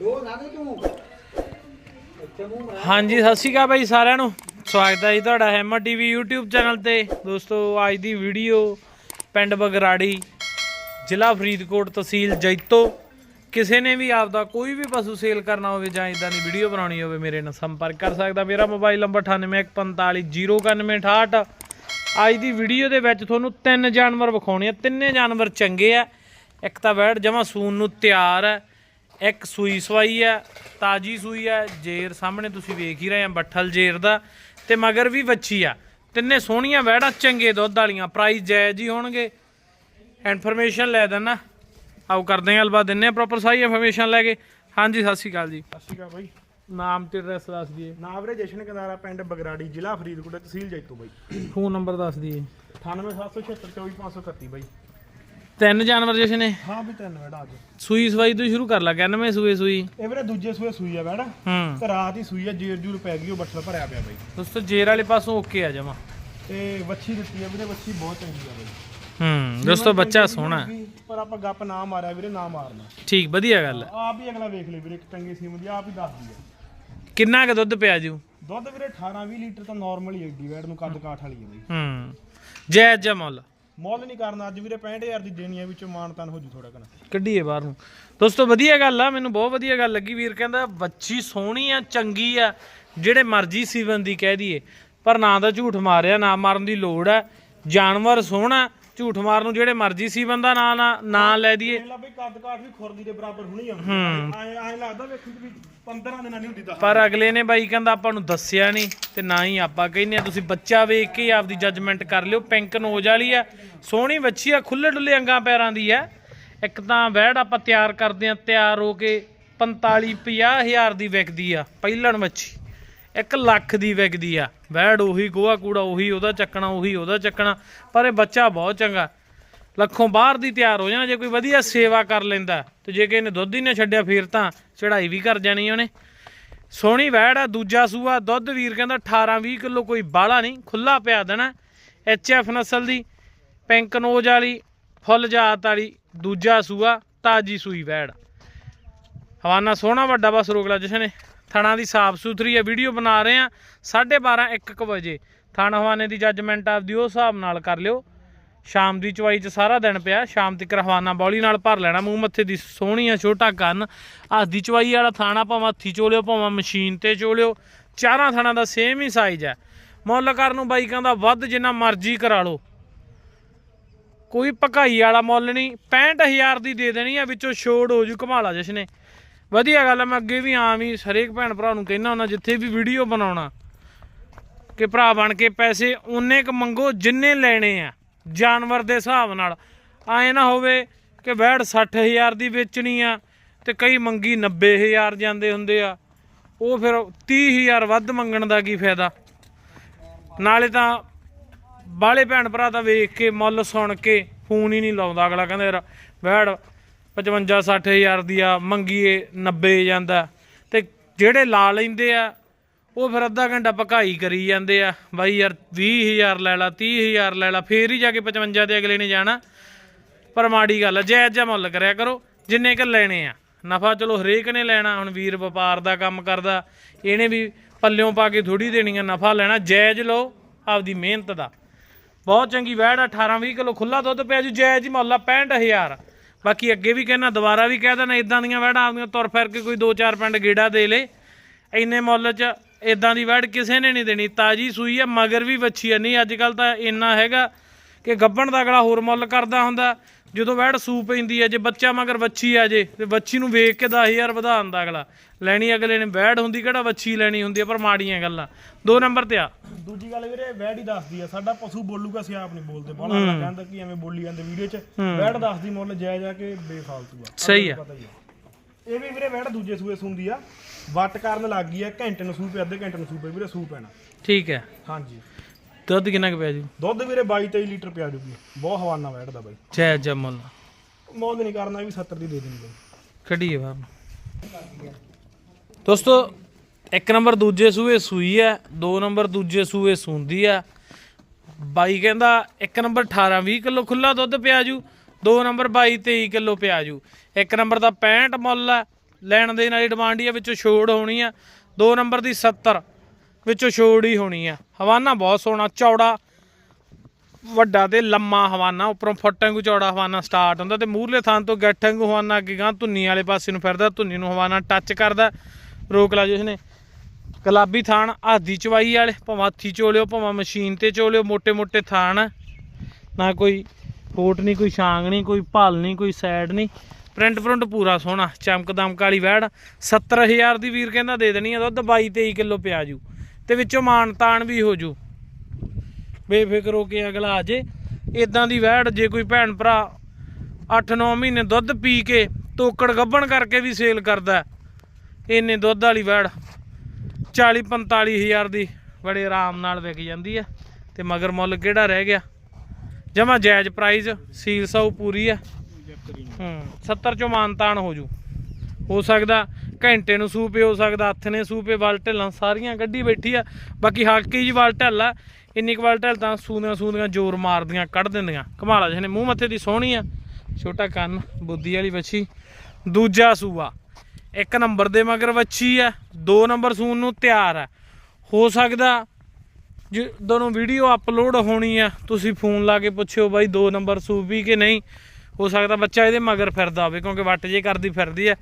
ਦੋ ਨਾ ਤੂੰ ਇੱਥੇ ਮੂੰਹ ਬਣਾ ਹਾਂਜੀ, ਸਤਿ ਸ਼੍ਰੀ ਅਕਾਲ ਬਾਈ ਸਾਰਿਆਂ ਨੂੰ। ਸਵਾਗਤ ਹੈ ਜੀ ਤੁਹਾਡਾ ਹੈਮਰ ਟੀਵੀ YouTube ਚੈਨਲ ਤੇ। ਦੋਸਤੋ, ਅੱਜ ਦੀ ਵੀਡੀਓ ਪਿੰਡ ਬਗਰਾੜੀ, ਜ਼ਿਲ੍ਹਾ ਫਰੀਦਕੋਟ ਤਹਿਸੀਲ ਜੈਤੋ। ਕਿਸੇ ਨੇ ਵੀ ਆਪਦਾ ਕੋਈ ਵੀ ਪਸ਼ੂ ਸੇਲ ਕਰਨਾ ਹੋਵੇ ਜਾਂ ਇਦਾਂ ਦੀ ਵੀਡੀਓ ਬਣਾਉਣੀ ਹੋਵੇ, ਮੇਰੇ ਨਾਲ ਸੰਪਰਕ ਕਰ ਸਕਦਾ। ਮੇਰਾ ਮੋਬਾਈਲ ਨੰਬਰ 9815409168 ਅੱਜ ਦੀ ਵੀਡੀਓ ਦੇ ਵਿੱਚ ਤੁਹਾਨੂੰ ਤਿੰਨ ਜਾਨਵਰ ਵਿਖਾਉਣੇ ਆ। ਤਿੰਨੇ ਜਾਨਵਰ ਚੰਗੇ ਆ। ਇੱਕ ਤਾਂ ਵੈੜ ਜਮਾ ਸੂਨ ਨੂੰ ਤਿਆਰ ਹੈ ਇੱਕ ਸੂਈ ਸਵਾਈ ਹੈ ਤਾਜੀ ਸੂਈ ਹੈ ਜੇਰ ਸਾਹਮਣੇ ਤੁਸੀਂ ਵੇਖ ਹੀ ਰਹੇ ਆ ਬੱਠਲ ਜੇਰ ਦਾ ਤੇ ਮਗਰ ਵੀ ਵੱਛੀ ਆ। ਤਿੰਨੇ ਸੋਹਣੀਆਂ ਵੈੜਾਂ ਚੰਗੇ ਦੁੱਧ ਵਾਲੀਆਂ ਪ੍ਰਾਈਸ ਜਾਇਜ਼ ਹੀ ਹੋਣਗੇ। ਇਨਫੋਰਮੇਸ਼ਨ ਲੈ ਦੇਣਾ ਆਓ ਕਰਦੇ ਹਾਂ ਗੱਲਬਾਤ ਦਿੰਨੇ ਆ ਪ੍ਰੋਪਰ ਸਾਰੀ ਇਨਫੋਰਮੇਸ਼ਨ ਲੈ ਕੇ। ਹਾਂਜੀ ਸਤਿ ਸ਼੍ਰੀ ਅਕਾਲ ਜੀ। ਸਤਿ ਸ਼੍ਰੀ ਅਕਾਲ ਬਾਈ। ਨਾਮ ਤੇ ਐਡਰੈਸ ਦੱਸ ਦਈਏ। ਨਾਮ ਵੀਰੇ ਜਸ਼ਨ ਕੰਦਾਰਾ ਪਿੰਡ ਬਗਰਾੜੀ ਜ਼ਿਲ੍ਹਾ ਫਰੀਦਕੋਟ ਤਹਿਸੀਲ ਜੈਤੋ ਬਾਈ। ਫੋਨ ਨੰਬਰ ਦੱਸ ਦਈਏ। 9876724531 ਬਾਈ। ਤਿੰਨ ਜਾਨਵਰ ਜਿਸ ਨੇ ਹਾਂ ਵੀ ਤਿੰਨ ਵੜਾ ਅੱਜ। ਸੂਈ ਸਵਾਈ ਤੋਂ ਸ਼ੁਰੂ ਕਰ ਲਾ 91 ਸੂਏ ਸੂਈ। ਇਹ ਵੀਰੇ ਦੂਜੇ ਸੂਏ ਸੂਈ ਆ ਵੜਾ ਹੂੰ। ਤੇ ਰਾਤ ਹੀ ਸੂਈ ਆ ਜੇਰ ਜੂਰ ਪੈ ਗਈ ਉਹ ਬੱਠਲ ਭਰਿਆ ਪਿਆ ਬਾਈ। ਦੋਸਤੋ ਜੇਰ ਵਾਲੇ ਪਾਸੋਂ ਓਕੇ ਆ ਜਮਾ। ਤੇ ਵੱਛੀ ਦਿੱਤੀ ਆ ਵੀਰੇ ਵੱਛੀ ਬਹੁਤ ਚੰਗੀ ਆ ਬਾਈ। ਹੂੰ ਦੋਸਤੋ ਬੱਚਾ ਸੋਹਣਾ। ਹੈ। ਪਰ ਆਪਾਂ ਗੱਪ ਨਾ ਮਾਰਿਆ ਵੀਰੇ ਨਾ ਮਾਰਨਾ। ਠੀਕ ਵਧੀਆ ਗੱਲ ਹੈ ਆਪ ਹੀ ਅਗਲਾ ਵੇਖ ਲੈ ਵੀਰੇ ਇੱਕ ਚੰਗੀ ਸੀਮ ਦੀ ਆਪ ਹੀ ਦੱਸਦੀ ਆ। ਕਿੰਨਾ ਕੁ ਦੁੱਧ ਪਿਆ ਜੂ? ਦੁੱਧ ਵੀਰੇ 18 20 ਲੀਟਰ ਤਾਂ ਨਾਰਮਲ ਹੀ ਐਡੀ ਵੈੜ ਨੂੰ ਕੱਦ ਕਾਠ ਵਾਲੀ ਆ ਬਾਈ। ਹੂੰ ਜਾਇਜ਼ ਜਿਹਾ ਮੁੱਲ ਨਹੀਂ ਕਰਨਾ ਅੱਜ ਵੀਰੇ 65000 ਦੀ ਦੇਣੀ ਹੈ ਵਿੱਚੋਂ ਮਾਨਤਾਨ ਹੋ ਜੂ ਥੋੜਾ ਕਨਾ ਕੱਢੀਏ ਬਾਹਰ ਨੂੰ। ਦੋਸਤੋ, ਵਧੀਆ ਗੱਲ ਆ, ਮੈਨੂੰ ਬਹੁਤ ਵਧੀਆ ਗੱਲ ਲੱਗੀ। ਵੀਰ ਕਹਿੰਦਾ, ਬੱਚੀ ਸੋਹਣੀ ਆ, ਚੰਗੀ ਆ, ਜਿਹੜੇ ਮਰਜ਼ੀ ਸੀਵਨ ਦੀ ਕਹਿ ਦਈਏ, ਪਰ ਨਾ ਤਾਂ ਝੂਠ ਮਾਰਿਆ, ਨਾ ਮਾਰਨ ਦੀ ਲੋੜ ਆ। ਜਾਨਵਰ ਸੋਹਣਾ ਝੂਠ ਮਾਰਨ ਨੂੰ ਜਿਹੜੇ ਮਰਜ਼ੀ ਸੀਵਨ ਦਾ ਨਾਂ ਨਾ ਨਾਂ ਲੈ ਦਈਏ। ਲਾ ਬਈ ਕੱਦ ਕਾਠ ਵੀ ਖੁਰਦੀ ਦੇ ਬਰਾਬਰ ਹੁਣੀ ਆ ਐ ਐ ਲੱਗਦਾ ਵੇਖੀ ਵੀ 15 ਦਿਨਾਂ ਨਹੀਂ ਹੁੰਦੀ ਦੱਸ। ਪਰ ਅਗਲੇ ਨੇ ਬਾਈ ਕਹਿੰਦਾ ਆਪਾਂ ਨੂੰ ਦੱਸਿਆ ਨਹੀਂ ਤੇ ਨਾ ਹੀ ਆਪਾਂ ਕਹਿੰਦੇ ਆ ਤੁਸੀਂ ਬੱਚਾ ਵੇਖ ਕੇ ਆਪਦੀ ਜੱਜਮੈਂਟ ਕਰ ਲਿਓ। ਪਿੰਕ ਨੋਜ ਵਾਲੀ ਆ ਸੋਹਣੀ ਬੱਚੀ ਆ ਖੁੱਲੇ ਡੁੱਲੇ ਅੰਗਾਂ ਪੈਰਾਂ ਦੀ ਆ ਇੱਕ ਤਾਂ ਵਹਿੜ ਆਪਾਂ ਤਿਆਰ ਕਰਦੇ ਆ ਤਿਆਰ ਹੋ ਕੇ 45 50 ਹਜ਼ਾਰ ਦੀ ਵਿਕਦੀ ਆ ਪਹਿਲਣ ਮੱਛੀ 1 ਲੱਖ ਦੀ ਵਿਕਦੀ ਆ। ਵਹਿੜ ਉਹੀ, ਗੋਹਾ ਕੂੜਾ ਉਹੀ, ਉਹਦਾ ਚੱਕਣਾ ਉਹੀ, ਉਹਦਾ ਚੱਕਣਾ। ਪਰ ਇਹ ਬੱਚਾ ਬਹੁਤ ਚੰਗਾ। ਲੱਖੋਂ ਬਾਹਰ ਦੀ ਤਿਆਰ ਹੋ ਜਾਣਾ, ਜੇ ਕੋਈ ਵਧੀਆ ਸੇਵਾ ਕਰ ਲੈਂਦਾ, ਤੇ ਜੇ ਕਿਸੇ ਨੇ ਦੁੱਧ ਹੀ ਨਾ ਛੱਡਿਆ ਫੇਰ ਤਾਂ ਚੜਾਈ ਵੀ ਕਰ ਜਾਣੀ ਉਹਨੇ। ਸੋਹਣੀ ਵੈੜ ਆ, ਦੂਜਾ ਸੂਆ, ਦੁੱਧ ਵੀਰ ਕਹਿੰਦਾ 18 20 ਕਿਲੋ ਕੋਈ ਬਾਹਲਾ ਨਹੀਂ ਖੁੱਲਾ ਪਿਆ ਦੇਣਾ। ਐਚ ਐਫ ਨਸਲ ਦੀ, ਪਿੰਕ ਨੋਜ ਵਾਲੀ, ਫੁੱਲ ਜਾਤ ਵਾਲੀ, ਦੂਜਾ ਸੂਆ, ਤਾਜੀ ਸੂਈ ਵੈੜ। ਹਵਾਨਾ ਸੋਹਣਾ ਵੱਡਾ ਬਸ ਰੋਕ ਲਾ ਜਿਸਨੇ ਥਣਾ ਦੀ ਸਾਫ਼ ਸੁਥਰੀ ਹੈ, ਵੀਡੀਓ ਬਣਾ ਰਹੇ ਆ 12:30 1 ਵਜੇ। ਥਣ ਹਵਾਨੇ ਦੀ ਜੱਜਮੈਂਟ ਆਪਦੀ ਉਹ ਹਿਸਾਬ ਨਾਲ ਕਰ ਲਿਓ। ਸ਼ਾਮ ਦੀ ਚਵਾਈ ਚ ਸਾਰਾ ਦਿਨ ਪਿਆ, ਸ਼ਾਮ ਤੱਕ ਹਵਾਨਾ ਬੌਲੀ ਨਾਲ ਭਰ ਲੈਣਾ, ਮੂੰਹ ਮੱਥੇ ਦੀ ਸੋਹਣੀ ਆ ਛੋਟਾ ਕੰਨ। ਹੱਥ ਦੀ ਚਵਾਈ ਵਾਲਾ ਥਾਣਾ ਭਾਵੇਂ ਹੱਥੀ ਚੋਲਿਓ, ਭਾਵੇਂ ਮਸ਼ੀਨ ਤੇ ਚੋਲਿਓ, ਚਾਰਾਂ ਥਾਣਾ ਦਾ ਸੇਮ ਹੀ ਸਾਈਜ਼ ਹੈ। ਮੁੱਲ ਕਰਨ ਨੂੰ ਬਾਈਕਾਂ ਦਾ ਵੱਧ ਜਿੰਨਾ ਮਰਜ਼ੀ ਕਰਾ ਲਓ। ਕੋਈ ਪਕਾਈ ਵਾਲਾ ਮੁੱਲ ਨਹੀਂ 65000 ਦੀ ਦੇ ਦੇਣੀ ਆ ਵਿੱਚੋਂ ਛੋੜ ਹੋ ਜੂ ਕਮਾਲਾ ਜਸ਼ਨੇ ਵਧੀਆ ਗੱਲ ਆ, ਮੈਂ ਅੱਗੇ ਵੀ ਆਮ ਹੀ ਹਰੇਕ ਭੈਣ ਭਰਾ ਨੂੰ ਕਹਿਣਾ ਹੁੰਦਾ, ਜਿੱਥੇ ਵੀ ਵੀਡੀਓ ਬਣਾਉਣਾ, ਕਿ ਭਰਾ ਬਣ ਕੇ ਪੈਸੇ ਉਨੇ ਕ ਮੰਗੋ ਜਿੰਨੇ ਲੈਣੇ ਆ, ਜਾਨਵਰ ਦੇ ਹਿਸਾਬ ਨਾਲ। ਐ ਨਾ ਹੋਵੇ ਕਿ ਵੈੜ 60000 ਦੀ ਵੇਚਣੀ ਆ, ਤੇ ਕਈ ਮੰਗੀ 90000 ਜਾਂਦੇ ਹੁੰਦੇ ਆ, ਉਹ ਫਿਰ 30000 ਵੱਧ ਮੰਗਣ ਦਾ ਕੀ ਫਾਇਦਾ? ਨਾਲੇ ਤਾਂ ਬਾਹਲੇ ਭੈਣ ਭਰਾ ਤਾਂ ਵੇਖ ਕੇ, ਮੁੱਲ ਸੁਣ ਕੇ ਫੋਨ ਹੀ ਨਹੀਂ ਲਾਉਂਦਾ ਅਗਲਾ, ਕਹਿੰਦਾ ਯਾਰ, ਵੈੜ 55 60000 ਦੀ ਆ, ਮੰਗੀਏ 90 ਜਾਂਦਾ। ਤੇ ਜਿਹੜੇ ਲਾ ਲੈਂਦੇ ਆ, ਉਹ ਫਿਰ ਅੱਧਾ ਘੰਟਾ ਭਕਾਈ ਕਰੀ ਜਾਂਦੇ ਆ। ਬਾਈ ਯਾਰ 20000 ਲੈ ਲਾ 30000 ਲੈ ਲਾ, ਫੇਰ ਹੀ ਜਾ ਕੇ 55 ਦੇ ਅਗਲੇ ਨੇ ਜਾਣਾ। ਪਰ ਮਾੜੀ ਗੱਲ ਆ, ਜਾਇਜ਼ ਜਿਹਾ ਮੁੱਲ ਕਰਿਆ ਕਰੋ, ਜਿੰਨੇ ਕ ਲੈਣੇ ਆ। ਨਫਾ ਚਲੋ ਹਰੇਕ ਨੇ ਲੈਣਾ, ਹੁਣ ਵੀਰ ਵਪਾਰ ਦਾ ਕੰਮ ਕਰਦਾ, ਇਹਨੇ ਵੀ ਪੱਲਿਓਂ ਪਾ ਕੇ ਥੋੜੀ ਦੇਣੀ ਆ ਨਫਾ ਲੈਣਾ, ਜਾਇਜ਼ ਲਓ, ਆਪਦੀ ਮਿਹਨਤ ਦਾ। ਬਹੁਤ ਚੰਗੀ ਵੈੜ 18 20 ਕਿਲੋ ਖੁੱਲਾ ਦੁੱਧ ਪਿਆ ਜੀ, ਜਾਇਜ਼ ਹੀ ਮੁੱਲ ਆ 65000 ਬਾਕੀ ਅੱਗੇ ਵੀ ਕਹਿਣਾ ਦੁਬਾਰਾ ਵੀ ਕਹਿ ਦੇਣਾ ਇਦਾਂ ਦੀਆਂ ਵੈੜਾਂ ਆਪਦੀਆਂ ਤੁਰ ਫਿਰ ਕੇ ਕੋਈ 2-4 ਪਿੰਡ ਗੇੜਾ ਦੇ ਲੇ। ਇੰਨੇ ਮੁੱਲ 'ਚ ਇਦਾਂ ਦੀ ਵੈੜ ਕਿਸੇ ਨੇ ਨਹੀਂ ਦੇਣੀ। ਤਾਜੀ ਸੂਈ ਆ, ਮਗਰ ਵੀ ਵੱਛੀ ਆ। ਨਹੀਂ, ਅੱਜ ਕੱਲ ਤਾਂ ਇੰਨਾ ਹੈਗਾ ਕਿ ਗੱਬਣ ਦਾ ਅਗਲਾ ਹੋਰ ਮੁੱਲ ਕਰਦਾ ਹੁੰਦਾ। ਜਦੋਂ ਵੈੜ ਸੂ ਪੈਂਦੀ ਆ ਜੇ ਬੱਚਾ ਮਗਰ ਵੱਛੀ ਆ ਜੇ ਤੇ ਵੱਛੀ ਨੂੰ ਵੇਖ ਕੇ 10000 ਵਧਾ ਦਿੰਦਾ ਅਗਲਾ। ਲੈਣੀ ਅਗਲੇ ਨੇ ਵੈੜ ਹੁੰਦੀ ਕਿਹੜਾ ਵੱਛੀ ਲੈਣੀ ਹੁੰਦੀ ਆ ਪਰ ਮਾੜੀਆਂ ਗੱਲਾਂ। ਦੋ ਨੰਬਰ ਤੇ ਆ। ਦੂਜੀ ਗੱਲ ਵੀਰੇ ਵੈੜ ਹੀ ਦੱਸਦੀ ਆ ਸਾਡਾ ਪਸ਼ੂ ਬੋਲੂਗਾ ਅਸੀਂ ਆਪ ਨਹੀਂ ਬੋਲਦੇ। ਬੋਲਾ ਕਹਿੰਦਾ ਕਿ ਐਵੇਂ ਬੋਲੀ ਜਾਂਦੇ ਵੀਡੀਓ 'ਚ। ਵੈੜ ਦੱਸਦੀ ਮੁੱਲ ਜਾਇਜ਼ ਆ ਕਿ ਬੇਫਾਲਤੂ ਆ। ਸਹੀ ਆ। ਹੀ ਇਹ ਵੀ ਵੀਰੇ ਵੈੜ ਦੂਜੇ ਸੂਏ ਸੁੰਦੀ ਆ। ਵੱਟ ਕਰਨ ਲੱਗ ਗਈ ਆ ਘੰਟੇ ਨੂੰ ਸੂ ਅੱਧੇ ਘੰਟੇ ਨੂੰ ਸੂ ਵੀਰੇ ਸੂ ਪੈਣਾ। ਠੀਕ ਹੈ। ਹਾਂਜੀ। ਦੁੱਧ ਕਿੰਨਾ ਕੁ ਪਿਆ ਜੀ? ਦੁੱਧ ਵੀਰੇ 22 23 ਲੀਟਰ ਪਿਆ ਜੂਗੀ। ਬਹੁਤ ਹਵਾਨਾ ਦਾ ਬਾਈ। ਜਾਇਜ਼ ਜਿਹਾ ਮੁੱਲ। ਮੁੱਲ ਨਹੀਂ ਕਰਨਾ ਇਹ ਵੀ 70 ਦੀ ਦੇ ਦੇਣੀ ਬਾਈ। ਕੱਢੀਏ ਬਾਹਰ। ਦੋਸਤੋ ਇੱਕ ਨੰਬਰ ਦੂਜੇ ਸੂਏ ਸੂਈ ਹੈ ਦੋ ਨੰਬਰ ਦੂਜੇ ਸੂਏ ਸੂੰਦੀ ਆ ਬਾਈ ਕਹਿੰਦਾ ਇੱਕ ਨੰਬਰ 18 20 ਕਿਲੋ ਖੁੱਲਾ ਦੁੱਧ ਪਿਆ ਜੂ ਦੋ ਨੰਬਰ 22 23 ਕਿਲੋ ਪਿਆ ਜੂ। ਇੱਕ ਨੰਬਰ ਦਾ 65 ਮੁੱਲ ਹੈ ਲੈਣ ਦੇਣ ਵਾਲੀ ਡਿਮਾਂਡ ਹੀ ਵਿੱਚੋਂ ਛੋੜ ਹੋਣੀ ਆ 2 ਨੰਬਰ ਦੀ 70 ਵਿੱਚੋਂ ਛੋੜੀ ਹੋਣੀ ਆ। ਹਵਾਨਾ ਬਹੁਤ ਸੋਹਣਾ, ਚੌੜਾ, ਵੱਡਾ ਤੇ ਲੰਮਾ ਹਵਾਨਾ, ਉੱਪਰੋਂ ਫੁੱਟ ਵਾਂਗੂ ਚੌੜਾ ਹਵਾਨਾ ਸਟਾਰਟ ਹੁੰਦਾ ਤੇ ਮੂਹਰਲੇ ਥਾਂ ਤੋਂ ਗੱਠ ਵਾਂਗੂ ਹਵਾਨਾ ਅੱਗੇ ਗਾਂ ਧੁੰਨੀ ਵਾਲੇ ਪਾਸੇ ਨੂੰ ਫਿਰਦਾ, ਧੁੰਨੀ ਨੂੰ ਹਵਾਨਾ ਟੱਚ ਕਰਦਾ। ਰੋਕ ਲਾ ਜਿਸ ਨੇ ਗੁਲਾਬੀ ਥਾਣ ਆਦੀ ਚਵਾਈ ਵਾਲੇ, ਭਾਵੇਂ ਹੱਥੀ ਚੋਲਿਓ ਭਾਵੇਂ ਮਸ਼ੀਨ ਤੇ ਚੋਲਿਓ ਮੋٹے-ਮੋٹے ਥਾਣ। ਨਾ ਕੋਈ ਕੋਟ ਨਹੀਂ, ਕੋਈ ਛਾਂਗ ਨਹੀਂ, ਕੋਈ ਭਾਲ ਨਹੀਂ, ਕੋਈ ਸਾਈਡ ਨਹੀਂ। ਪ੍ਰਿੰਟ ਪ੍ਰਿੰਟ ਪੂਰਾ ਸੋਹਣਾ ਚਮਕ ਚਮਕਦਮ ਕਾਲੀ ਵੈੜ 70000 ਦੀ ਵੀਰ ਕਹਿੰਦਾ ਦੇ ਦੇਣੀ ਆ ਦੁੱਧ 22 23 ਕਿਲੋ ਪਿਆਜੂ। ਤੇ ਵਿੱਚੋਂ ਮਾਨ ਤਾਨ ਵੀ ਹੋ ਜੂ। ਬੇਫਿਕਰ ਹੋ ਕੇ ਅਗਲਾ ਆ ਜੇ। ਇਦਾਂ ਦੀ ਵੈੜ ਜੇ ਕੋਈ ਭੈਣ ਭਰਾ 8-9 ਮਹੀਨੇ ਦੁੱਧ ਪੀ ਕੇ ਤੋਕੜ ਗੱਭਣ ਕਰਕੇ ਵੀ ਸੇਲ ਕਰਦਾ ਇੰਨੇ ਦੁੱਧ ਵਾਲੀ ਵੈੜ 40-45 ਹਜ਼ਾਰ ਦੀ ਬੜੇ ਆਰਾਮ ਨਾਲ ਵਿਕ ਜਾਂਦੀ ਆ ਤੇ ਮਗਰ ਮੁੱਲ ਕਿਹੜਾ ਰਹਿ ਗਿਆ? ਜਮਾ ਜਾਇਜ਼ ਪ੍ਰਾਈਸ ਸੀਲ ਸਾਊ ਪੂਰੀ ਆ ਹੂੰ 70 ਚੋਂ ਮਾਨਤਾਨ ਹੋ ਜੂ। ਹੋ ਸਕਦਾ ਘੰਟੇ ਨੂੰ ਸੂਪੇ ਹੋ ਸਕਦਾ, ਹੱਥ ਨੇ ਸੂਪੇ ਵਲ ਢਿੱਲਾਂ ਸਾਰੀਆਂ ਕੱਢੀ ਬੈਠੀ ਆ। ਬਾਕੀ ਹਾਕੀ ਜੀ ਵਲ ਢੱਲ ਆ, ਇੰਨੀ ਕੁ ਵਲ ਢੱਲ ਤਾਂ ਸੂਦੀਆਂ ਸੂਦੀਆਂ ਜ਼ੋਰ ਮਾਰਦੀਆਂ, ਕੱਢ ਦਿੰਦੀਆਂ। ਕਮਾਲਾ ਜਿਹਨੇ ਮੂੰਹ ਮੱਥੇ ਦੀ ਸੋਹਣੀ ਆ, ਛੋਟਾ ਕੰਨ, ਬੁੱਧੀ ਵਾਲੀ ਵੱਛੀ। ਦੂਜਾ ਸੂਆ, ਇੱਕ ਨੰਬਰ ਦੇ ਮਗਰ ਵੱਛੀ ਆ, ਦੋ ਨੰਬਰ ਸੂਨ ਨੂੰ ਤਿਆਰ ਆ। ਹੋ ਸਕਦਾ ਜਦੋਂ ਨੂੰ ਵੀਡੀਓ ਅਪਲੋਡ ਹੋਣੀ ਆ, ਤੁਸੀਂ ਫੋਨ ਲਾ ਕੇ ਪੁੱਛਿਓ ਬਾਈ ਦੋ ਨੰਬਰ ਸੂਬੀ ਕਿ ਨਹੀਂ। ਹੋ ਸਕਦਾ ਬੱਚਾ ਇਹਦੇ ਮਗਰ ਫਿਰਦਾ ਹੋਵੇ, ਕਿਉਂਕਿ ਵੱਟ ਜੇ ਕਰਦੀ ਫਿਰਦੀ ਆ।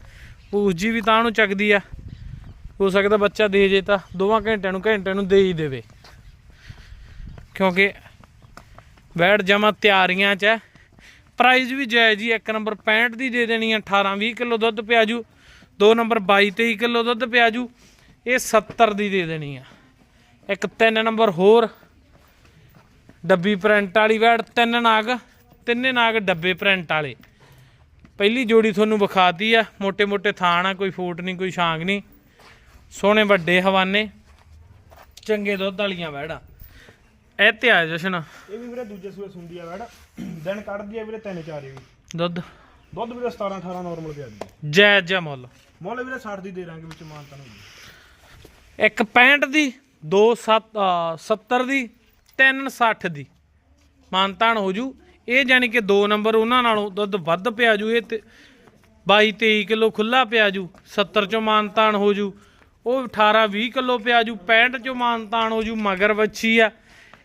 ਪੂਛ ਜੀ ਵੀ ਤਾਂ ਨੂੰ ਚੱਕਦੀ ਆ। ਹੋ ਸਕਦਾ ਬੱਚਾ ਦੇ ਜੇ ਤਾਂ ਦੋਵਾਂ ਘੰਟਿਆਂ ਨੂੰ ਘੰਟੇ ਨੂੰ ਦੇ ਹੀ ਦੇਵੇ। ਕਿਉਂਕਿ ਬੈਡ ਜਮਾ ਤਿਆਰੀਆਂ 'ਚ ਹੈ ਪ੍ਰਾਈਜ਼ ਵੀ ਜਾਇਜ਼ ਜੀ ਇੱਕ ਨੰਬਰ 65 ਦੀ ਦੇ ਦੇਣੀ ਆ 18 20 ਕਿਲੋ ਦੁੱਧ ਪਿਆਜੂ ਦੋ ਨੰਬਰ 22 23 ਕਿਲੋ ਦੁੱਧ ਪਿਆਜੂ ਇਹ 70 ਦੀ ਦੇ ਦੇਣੀ ਆ। ਇੱਕ ਤਿੰਨ ਨੰਬਰ ਹੋਰ। ਡੱਬੀ ਪ੍ਰਿੰਟ ਵਾਲੀ ਵੈੜ ਤਿੰਨ ਨਾਗ, ਤਿੰਨੇ ਨਾਗ ਡੱਬੇ ਪ੍ਰਿੰਟ ਵਾਲੇ। ਪਹਿਲੀ ਜੋੜੀ ਤੁਹਾਨੂੰ ਵਿਖਾਤੀ ਆ ਮੋਟੇ ਮੋਟੇ ਥਾਣ ਆ ਕੋਈ ਫੂਟ ਨਹੀਂ ਕੋਈ ਸ਼ਾਂਗ ਨਹੀਂ। ਸੋਹਣੇ ਵੱਡੇ ਹਵਾਨੇ ਚੰਗੇ ਦੁੱਧ ਵਾਲੀਆਂ ਵੈੜਾ। ਇਹ ਤੇ ਆ ਜਸ਼ਨ। ਇਹ ਵੀ ਵੀਰੇ ਦੂਜੇ ਸੂਏ ਸੁੰਦੀ ਆ ਵੈੜਾ। ਦਿਨ ਕੱਢਦੀ ਆ ਵੀਰੇ ਤਿੰਨ ਚਾਰ ਵੀ ਦੁੱਧ। ਦੁੱਧ ਵੀਰੇ 17 18 ਨਾਰਮਲ ਪਿਆ ਦੀ ਜੈ ਜੈ ਮੁੱਲ। ਮੁੱਲ ਵੀਰੇ 60 ਦੀ ਦੇ ਰਾਂਗੇ ਵਿੱਚ ਮਾਨਤਾ ਨੂੰ ਦੀ 2 70 ਦੀ 3 60 ਦੀ। ਮਾਨਤਾਨ ਹੋ ਜੂ। ਇਹ ਜਾਨੀ ਕਿ ਦੋ ਨੰਬਰ ਉਹਨਾਂ ਨਾਲੋਂ ਦੁੱਧ ਵੱਧ ਪਿਆ ਜੂ ਇਹ ਤੇ 22 23 ਕਿਲੋ ਖੁੱਲਾ ਪਿਆ ਜੂ 70 ਚੋਂ ਮਾਨਤਾਨ ਹੋ ਜੂ, ਉਹ 18 20 ਕਿਲੋ ਪਿਆ ਜੂ 65 ਚੋਂ ਮਾਨਤਾਨ ਹੋ ਜੂ, ਮਗਰ ਵੱਛੀ ਆ,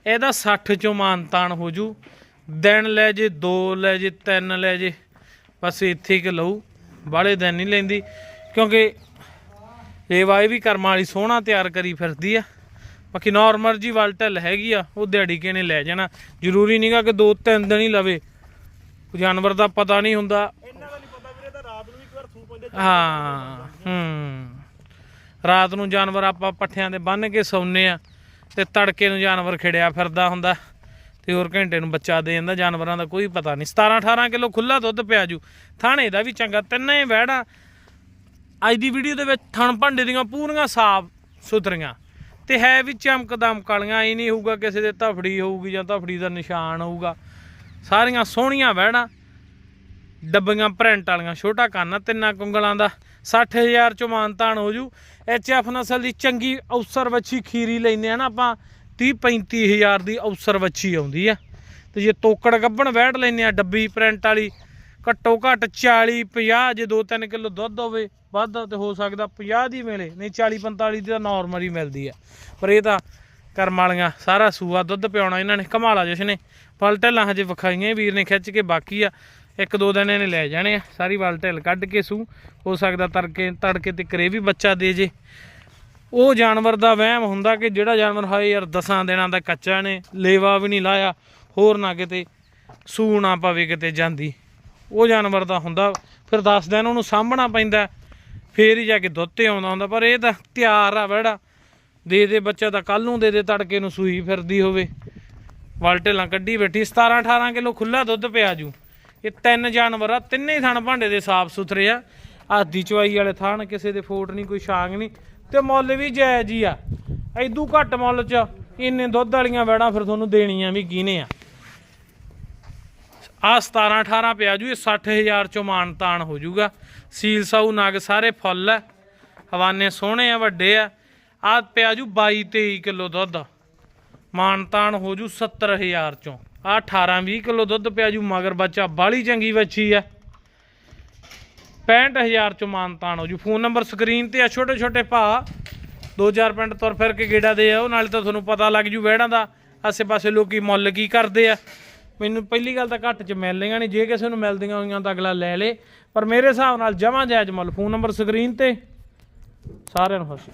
ਇਹਦਾ 60 ਚੋਂ ਮਾਨਤਾਨ ਹੋ ਜੂ, ਦਿਨ ਲੈ ਜੇ, ਦੋ ਲੈ ਜੇ, ਤਿੰਨ ਲੈ ਜੇ, ਬਸ ਇੱਥੇ ਕਿ ਲਊ ਬਾਹਲੇ ਦਿਨ ਨਹੀਂ ਲੈਂਦੀ, ਕਿਉਂਕਿ ਇਹ ਵਾਈ ਵੀ ਕਰਮਾਂ ਵਾਲੀ ਸੋਹਣਾ ਤਿਆਰ ਕਰੀ ਫਿਰਦੀ ਆ। ਬਾਕੀ ਨਾਰਮਲ ਜੀ ਵੱਲ ਢਿੱਲ ਹੈਗੀ ਆ ਉਹ ਦਿਹਾੜੀ ਕੇ ਨੇ ਲੈ ਜਾਣਾ? ਜ਼ਰੂਰੀ ਨਹੀਂਗਾ ਕਿ ਦੋ ਤਿੰਨ ਦਿਨ ਹੀ ਲਵੇ। ਜਾਨਵਰ ਦਾ ਪਤਾ ਨਹੀਂ ਹੁੰਦਾ। ਇਹਨਾਂ ਦਾ ਨਹੀਂ ਪਤਾ ਵੀਰੇ ਤਾਂ ਰਾਤ ਨੂੰ ਵੀ ਇੱਕ ਵਾਰ ਸੂ ਪੈਂਦੇ ਹਾਂ ਹੂੰ। ਰਾਤ ਨੂੰ ਜਾਨਵਰ ਆਪਾਂ ਪੱਠਿਆਂ ਦੇ ਬੰਨ ਕੇ ਸੌਂਨੇ ਆ ਤੇ ਤੜਕੇ ਨੂੰ ਜਾਨਵਰ ਖਿੜਿਆ ਫਿਰਦਾ ਹੁੰਦਾ ਤੇ ਹੋਰ ਘੰਟੇ ਨੂੰ ਬੱਚਾ ਦੇ ਜਾਂਦਾ ਜਾਨਵਰਾਂ ਦਾ ਕੋਈ ਪਤਾ ਨਹੀਂ 17 18 ਕਿਲੋ ਖੁੱਲਾ ਦੁੱਧ ਪਿਆ ਜੂ। ਥਾਣੇ ਦਾ ਵੀ ਚੰਗਾ ਤਿੰਨੇ ਵਹਿੜਾ। ਅੱਜ ਦੀ ਵੀਡੀਓ ਦੇ ਵਿੱਚ ਥਣ ਭਾਂਡੇ ਦੀਆਂ ਪੂਰੀਆਂ ਸਾਫ਼ ਸੁਥਰੀਆਂ। ਤੇ ਹੈ ਵੀ ਚਮਕਦਮ ਕਾਲੀਆਂ ਇਹ ਨਹੀਂ ਹੋਊਗਾ ਕਿਸੇ ਦੇ ਧਫੜੀ ਹੋਊਗੀ ਜਾਂ ਧਫੜੀ ਦਾ ਨਿਸ਼ਾਨ ਹੋਊਗਾ। ਸਾਰੀਆਂ ਸੋਹਣੀਆਂ ਵਹਿੜਾਂ ਡੱਬੀਆਂ ਪ੍ਰਿੰਟ ਵਾਲੀਆਂ ਛੋਟਾ ਕੰਨ ਆ, ਤਿੰਨਾਂ ਕੁੰਗਲਾਂ ਦਾ 60000 ਚੋਂ ਮਾਨਤਾਨ ਹੋ ਜੂ। ਐਫ ਨਸਲ ਦੀ ਚੰਗੀ ਔਸਰ ਵੱਛੀ ਖੀਰੀ ਲੈਨੇ ਆ ਨਾ ਆਪਾਂ 30 35000 ਦੀ ਔਸਰ ਵੱਛੀ ਆਉਂਦੀ ਆ। ਤੇ ਜੇ ਤੋਕੜ ਗੱਬਣ ਵੈੜ ਲੈਨੇ ਆ ਡੱਬੀ ਪ੍ਰਿੰਟ ਵਾਲੀ ਘੱਟੋ ਘੱਟ 40 50 ਜੇ 2-3 ਕਿਲੋ ਦੁੱਧ ਹੋਵੇ, ਵੱਧ ਤੇ ਹੋ ਸਕਦਾ 50 ਦੀ ਮਿਲੇ ਨਹੀਂ 40 45 ਦੀ ਤਾਂ ਨਾਰਮਲ ਹੀ ਮਿਲਦੀ ਆ। ਪਰ ਇਹ ਤਾਂ ਕਰਮ ਵਾਲੀਆਂ ਸਾਰਾ ਸੂਆ ਦੁੱਧ ਪਿਆਉਣਾ ਇਹਨਾਂ ਨੇ, ਕਮਾਲਾ ਜਿਸ ਨੇ। ਫਲ ਢੱਲਾਂ ਹਜੇ ਵਿਖਾਈਆਂ ਵੀਰ ਨੇ, ਖਿੱਚ ਕੇ ਬਾਕੀ ਆ। ਇੱਕ ਦੋ ਦਿਨ ਇਹਨੇ ਲੈ ਜਾਣੇ ਆ, ਸਾਰੀ ਵਲ ਢਿੱਲ ਕੱਢ ਕੇ ਸੂ। ਹੋ ਸਕਦਾ ਤੜਕੇ ਤੜਕੇ ਤੇ ਕਰੇ ਵੀ ਬੱਚਾ ਦੇ ਜੇ। ਉਹ ਜਾਨਵਰ ਦਾ ਵਹਿਮ ਹੁੰਦਾ ਕਿ ਜਿਹੜਾ ਜਾਨਵਰ ਹਾਏ ਯਾਰ, ਦਸਾਂ ਦਿਨਾਂ ਦਾ ਕੱਚਾ ਨੇ, ਲੇਵਾ ਵੀ ਨਹੀਂ ਲਾਇਆ, ਹੋਰ ਨਾ ਕਿਤੇ ਸੂ ਨਾ ਪਵੇ ਕਿਤੇ ਜਾਂਦੀ। ਉਹ ਜਾਨਵਰ ਦਾ ਹੁੰਦਾ, ਫਿਰ 10 ਦਿਨ ਉਹਨੂੰ ਸਾਂਭਣਾ ਪੈਂਦਾ ਫੇਰ ਹੀ ਜਾ ਕੇ ਦੁੱਧ ਤੇ ਆਉਂਦਾ ਹੁੰਦਾ, ਪਰ ਇਹ ਤਾਂ ਤਿਆਰ ਆ ਵੜਾ ਦੇ ਦੇ ਬੱਚਾ ਤਾਂ ਕੱਲ ਨੂੰ ਦੇ ਦੇ, ਤੜਕੇ ਨੂੰ ਸੂਈ ਫਿਰਦੀ ਹੋਵੇ। ਵਲ ਢੇਲਾਂ ਕੱਢੀ ਬੈਠੀ 17 18 ਕਿਲੋ ਖੁੱਲਾ ਦੁੱਧ ਪਿਆ ਜੂ। ਇਹ ਤਿੰਨ ਜਾਨਵਰ ਆ, ਤਿੰਨੇ ਹੀ ਥਣ ਭਾਂਡੇ ਦੇ ਸਾਫ਼ ਸੁਥਰੇ ਆ। ਆਦੀ ਚਵਾਈ ਵਾਲੇ ਥਣ ਕਿਸੇ ਦੇ ਫੋਟ ਨਹੀਂ, ਕੋਈ ਛਾਂਗ ਨਹੀਂ, ਤੇ ਮੁੱਲ ਵੀ ਜਾਇਜ਼ ਹੀ ਆ। ਐਦੂ ਘੱਟ ਮੁੱਲ ਚ ਇੰਨੇ ਦੁੱਧ ਵਾਲੀਆਂ ਵੈੜਾਂ ਫਿਰ ਤੁਹਾਨੂੰ ਦੇਣੀਆਂ ਵੀ ਕਿਹਨੇ ਆ? ਆ 17 18 ਪਿਆ ਜੂ, ਇਹ 60000 ਚੋਂ ਮਾਨਤਾਨ ਹੋ ਜੂਗਾ। ਸੀਲ ਸਾਊ ਨਗ ਸਾਰੇ ਫੁੱਲ ਹੈ ਹਵਾਨੇ ਸੋਹਣੇ ਆ, ਵੱਡੇ ਆ। ਆ ਪਿਆ ਜੂ 22 23 ਕਿਲੋ ਦੁੱਧ। ਮਾਨਤਾਨ ਹੋ ਜੂ 70000 ਚੋਂ। ਆ 18 20 ਕਿਲੋ ਦੁੱਧ ਪਿਆ ਜੂ, ਮਗਰ ਬੱਚਾ ਬਾਲੀ ਚੰਗੀ ਵੱਛੀ ਆ 65000 ਮਾਨ ਮਾਨਤਾਨ ਹੋ ਜੂ। ਫੋਨ ਨੰਬਰ ਸਕਰੀਨ ਤੇ ਆ, ਛੋਟੇ ਛੋਟੇ ਭਾ। ਦੋ ਚਾਰ ਪਿੰਡ ਤੁਰ ਫਿਰ ਕੇ ਗੇੜਾ ਦੇ ਆਓ, ਨਾਲੇ ਤਾਂ ਤੁਹਾਨੂੰ ਪਤਾ ਲੱਗ ਜੂ ਵਹਿੜਾਂ ਦਾ। ਆਸੇ ਪਾਸੇ ਲੋਕੀ ਮੁੱਲ ਕੀ ਕਰਦੇ ਆ। ਮੈਨੂੰ ਪਹਿਲੀ ਗੱਲ ਤਾਂ ਘੱਟ ਚ ਮਿਲ ਲਈਆਂ ਨਹੀਂ ਜੇ ਕਿਸੇ ਨੂੰ ਮਿਲਦੀਆਂ ਹੋਈਆਂ ਤਾਂ ਅਗਲਾ ਲੈ ਲੇ। ਪਰ ਮੇਰੇ ਹਿਸਾਬ ਨਾਲ ਜਮਾਂ ਜਾਇਜ਼ ਮੁੱਲ, ਫੋਨ ਨੰਬਰ ਸਕਰੀਨ ਤੇ। ਸਾਰਿਆਂ ਨੂੰ ਫਸੀ